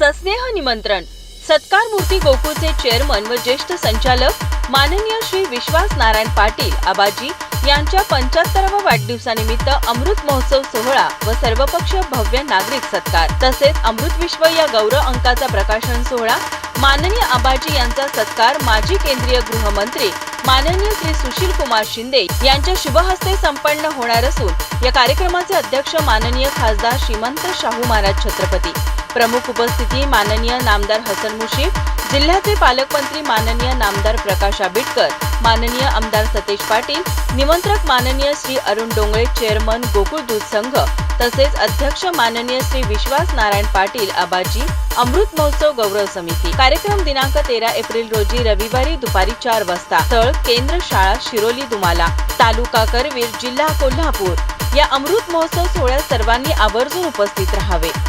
सस्नेह निमंत्रण. सत्कार मूर्ती गोकुळचे चेअरमन व ज्येष्ठ संचालक माननीय श्री विश्वास नारायण पाटील आबाजी यांच्या पंच्याहत्तराव्या वाढदिवसानिमित्त अमृत महोत्सव सोहळा व सर्वपक्षीय भव्य नागरिक सत्कार. तसेच अमृत विश्व या गौरव अंकाचा प्रकाशन सोहळा माननीय आबाजी यांचा सत्कार माजी केंद्रीय गृहमंत्री माननीय श्री सुशील कुमार शिंदे यांच्या शुभहस्ते संपन्न होणार असून या कार्यक्रमाचे अध्यक्ष माननीय खासदार श्रीमंत शाहू महाराज छत्रपती. प्रमुख उपस्थिती माननीय नामदार हसन मुशीफ जिल्ह्याचे पालकमंत्री माननीय नामदार प्रकाश आंबेडकर माननीय आमदार सतेज पाटील निमंत्रक माननीय श्री अरुण डोंगळे चेअरमन गोकुळ दूध संघ तसेच अध्यक्ष माननीय श्री विश्वास नारायण पाटील आबाजी अमृत महोत्सव गौरव समिती. कार्यक्रम दिनांक तेरा एप्रिल रोजी रविवारी दुपारी चार वाजता. स्थळ केंद्र शाळा शिरोली दुमाला. तालुका करवीर जिल्हा कोल्हापूर. या अमृत महोत्सव सोहळ्यात सर्वांनी आवर्जून उपस्थित राहावे.